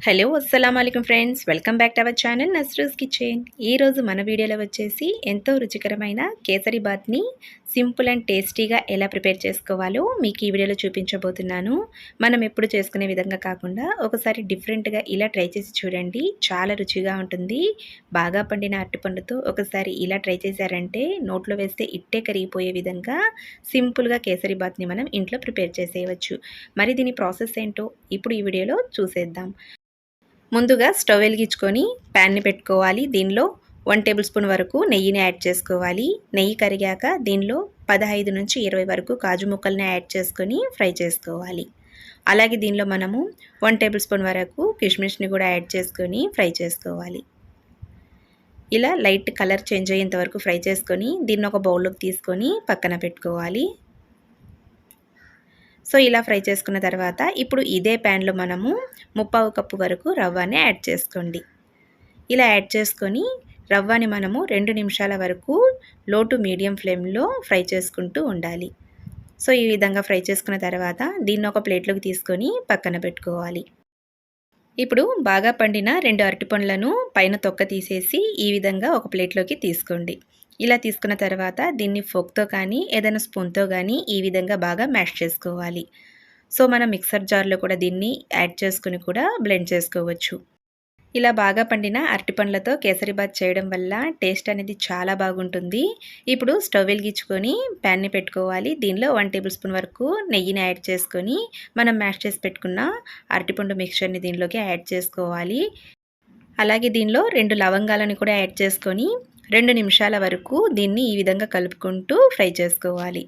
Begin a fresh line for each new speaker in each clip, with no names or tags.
Hello అస్సలం అయికం friends welcome back to our channel Nasrus kitchen ఈరోజు మన వీడియోలో వచ్చేసి ఎంతో రుచికరమైన కేసరి బాత్ని సింపుల్ అండ్ టేస్టీగా ఎలా ప్రిపేర్ చేసుకోవాలో మీకు ఈ వీడియోలో చూపించబోతున్నాను. మనం ఎప్పుడు చేసుకునే విధంగా కాకుండా ఒకసారి డిఫరెంట్గా ఇలా ట్రై చేసి చూడండి. చాలా రుచిగా ఉంటుంది. బాగా పండిన అరటిపండుతో ఒకసారి ఇలా ట్రై చేశారంటే నోట్లో వేస్తే ఇట్టే కరిగిపోయే విధంగా సింపుల్గా కేసరి బాత్ని మనం ఇంట్లో ప్రిపేర్ చేసేయవచ్చు. మరి దీని ప్రాసెస్ ఏంటో ఇప్పుడు ఈ వీడియోలో చూసేద్దాం. ముందుగా స్టవ్ వెలిగించుకొని ప్యాన్ని పెట్టుకోవాలి. దీనిలో వన్ టేబుల్ స్పూన్ వరకు నెయ్యిని యాడ్ చేసుకోవాలి. నెయ్యి కరిగాక దీనిలో పదహైదు నుంచి ఇరవై వరకు కాజు ముక్కల్ని యాడ్ చేసుకొని ఫ్రై చేసుకోవాలి. అలాగే దీనిలో మనము వన్ టేబుల్ స్పూన్ వరకు కిష్మిష్ని కూడా యాడ్ చేసుకొని ఫ్రై చేసుకోవాలి. ఇలా లైట్ కలర్ చేంజ్ అయ్యేంత వరకు ఫ్రై చేసుకొని దీన్ని ఒక బౌల్లోకి తీసుకొని పక్కన పెట్టుకోవాలి. సో ఇలా ఫ్రై చేసుకున్న తర్వాత ఇప్పుడు ఇదే ప్యాన్లో మనము ముప్పావు కప్పు వరకు రవ్వని యాడ్ చేసుకోండి. ఇలా యాడ్ చేసుకొని రవ్వని మనము రెండు నిమిషాల వరకు లో టు మీడియం ఫ్లేమ్లో ఫ్రై చేసుకుంటూ ఉండాలి. సో ఈ విధంగా ఫ్రై చేసుకున్న తర్వాత దీన్ని ఒక ప్లేట్లోకి తీసుకొని పక్కన పెట్టుకోవాలి. ఇప్పుడు బాగా పండిన రెండు అరటి పండ్లను పైన తొక్క తీసేసి ఈ విధంగా ఒక ప్లేట్లోకి తీసుకోండి. ఇలా తీసుకున్న తర్వాత దీన్ని ఫోక్తో కానీ ఏదైనా స్పూన్తో కానీ ఈ విధంగా బాగా మ్యాష్ చేసుకోవాలి. సో మనం మిక్సర్ జార్లో కూడా దీన్ని యాడ్ చేసుకుని కూడా బ్లెండ్ చేసుకోవచ్చు. ఇలా బాగా పండిన అరటిపండ్లతో కేసరిబాత్ చేయడం వల్ల టేస్ట్ అనేది చాలా బాగుంటుంది. ఇప్పుడు స్టవ్ వెలిగించుకొని ప్యాన్ని పెట్టుకోవాలి. దీనిలో వన్ టేబుల్ స్పూన్ వరకు నెయ్యిని యాడ్ చేసుకొని మనం మ్యాష్ చేసి పెట్టుకున్న అరటిపండు మిక్చర్ని దీనిలోకి యాడ్ చేసుకోవాలి. అలాగే దీనిలో రెండు లవంగాలను కూడా యాడ్ చేసుకొని రెండు నిమిషాల వరకు దీన్ని ఈ విధంగా కలుపుకుంటూ ఫ్రై చేసుకోవాలి.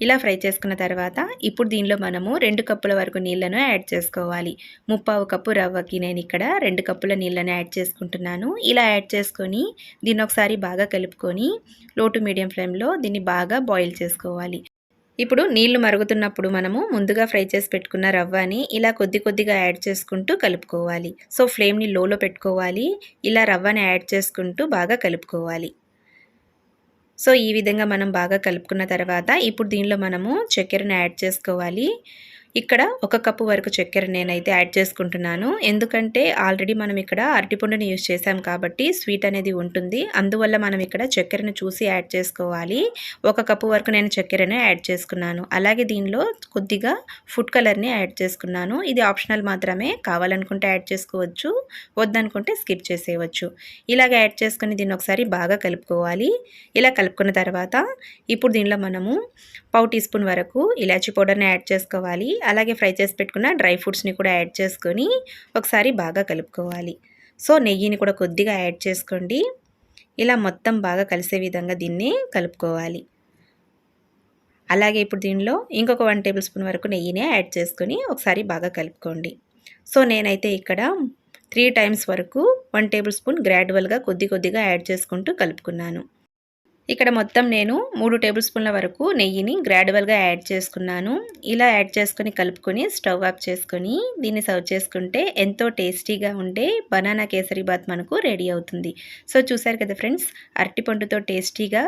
ఇలా ఫ్రై చేసుకున్న తర్వాత ఇప్పుడు దీనిలో మనము రెండు కప్పుల వరకు నీళ్ళను యాడ్ చేసుకోవాలి. ముప్పావు కప్పు రవ్వకి నేను ఇక్కడ రెండు కప్పుల నీళ్ళను యాడ్ చేసుకుంటున్నాను. ఇలా యాడ్ చేసుకొని దీన్ని ఒకసారి బాగా కలుపుకొని లో టు మీడియం ఫ్లేమ్లో దీన్ని బాగా బాయిల్ చేసుకోవాలి. ఇప్పుడు నీళ్ళు మరుగుతున్నప్పుడు మనము ముందుగా ఫ్రై చేసి పెట్టుకున్న రవ్వని ఇలా కొద్ది కొద్దిగా యాడ్ చేసుకుంటూ కలుపుకోవాలి. సో ఫ్లేమ్ని లోలో పెట్టుకోవాలి. ఇలా రవ్వని యాడ్ చేసుకుంటూ బాగా కలుపుకోవాలి. సో ఈ విధంగా మనం బాగా కలుపుకున్న తర్వాత ఇప్పుడు దీనిలో మనము చక్కెరను యాడ్ చేసుకోవాలి. ఇక్కడ ఒక కప్పు వరకు చక్కెర నేనైతే యాడ్ చేసుకుంటున్నాను. ఎందుకంటే ఆల్రెడీ మనం ఇక్కడ అరటిపండుని యూజ్ చేసాం కాబట్టి స్వీట్ అనేది ఉంటుంది. అందువల్ల మనం ఇక్కడ చక్కెరను చూసి యాడ్ చేసుకోవాలి. ఒక కప్పు వరకు నేను చక్కెరని యాడ్ చేసుకున్నాను. అలాగే దీనిలో కొద్దిగా ఫుడ్ కలర్ని యాడ్ చేసుకున్నాను. ఇది ఆప్షనల్ మాత్రమే. కావాలనుకుంటే యాడ్ చేసుకోవచ్చు. వద్దనుకుంటే స్కిప్ చేసేయవచ్చు. ఇలాగ యాడ్ చేసుకుని దీన్ని ఒకసారి బాగా కలుపుకోవాలి. ఇలా కలుపుకున్న తర్వాత ఇప్పుడు దీనిలో మనము పావు టీ స్పూన్ వరకు ఇలాచి పౌడర్ని యాడ్ చేసుకోవాలి. అలాగే ఫ్రై చేసి పెట్టుకున్న డ్రై ఫ్రూట్స్ని కూడా యాడ్ చేసుకొని ఒకసారి బాగా కలుపుకోవాలి. సో నెయ్యిని కూడా కొద్దిగా యాడ్ చేసుకోండి. ఇలా మొత్తం బాగా కలిసే విధంగా దీన్ని కలుపుకోవాలి. అలాగే ఇప్పుడు దీనిలో ఇంకొక వన్ టేబుల్ స్పూన్ వరకు నెయ్యిని యాడ్ చేసుకొని ఒకసారి బాగా కలుపుకోండి. సో నేనైతే ఇక్కడ త్రీ టైమ్స్ వరకు వన్ టేబుల్ స్పూన్ గ్రాడ్యువల్గా కొద్ది కొద్దిగా యాడ్ చేసుకుంటూ కలుపుకున్నాను. ఇక్కడ మొత్తం నేను మూడు టేబుల్ స్పూన్ల వరకు నెయ్యిని గ్రాడ్యువల్గా యాడ్ చేసుకున్నాను. ఇలా యాడ్ చేసుకొని కలుపుకొని స్టవ్ ఆఫ్ చేసుకొని దీన్ని సర్వ్ చేసుకుంటే ఎంతో టేస్టీగా ఉండే బనానా కేసరి బాత్ మనకు రెడీ అవుతుంది. సో చూసారు కదా ఫ్రెండ్స్ అరటిపండుతో టేస్టీగా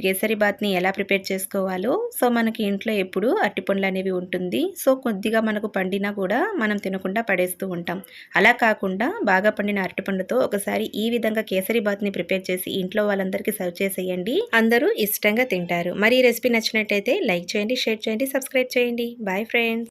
కేసరి బాత్ని ఎలా ప్రిపేర్ చేసుకోవాలో. సో మనకి ఇంట్లో ఎప్పుడు అరటిపండ్లు అనేవి ఉంటుంది. సో కొద్దిగా మనకు పండినా కూడా మనం తినకుండా పడేస్తూ ఉంటాం. అలా కాకుండా బాగా పండిన అరటిపండుతో ఒకసారి ఈ విధంగా కేసరి బాత్ని ప్రిపేర్ చేసి ఇంట్లో వాళ్ళందరికీ సర్వ్ చేసేయండి. అందరూ ఇష్టంగా తింటారు. మరి ఈ రెసిపీ నచ్చినట్టయితే లైక్ చేయండి షేర్ చేయండి సబ్స్క్రైబ్ చేయండి. Bye friends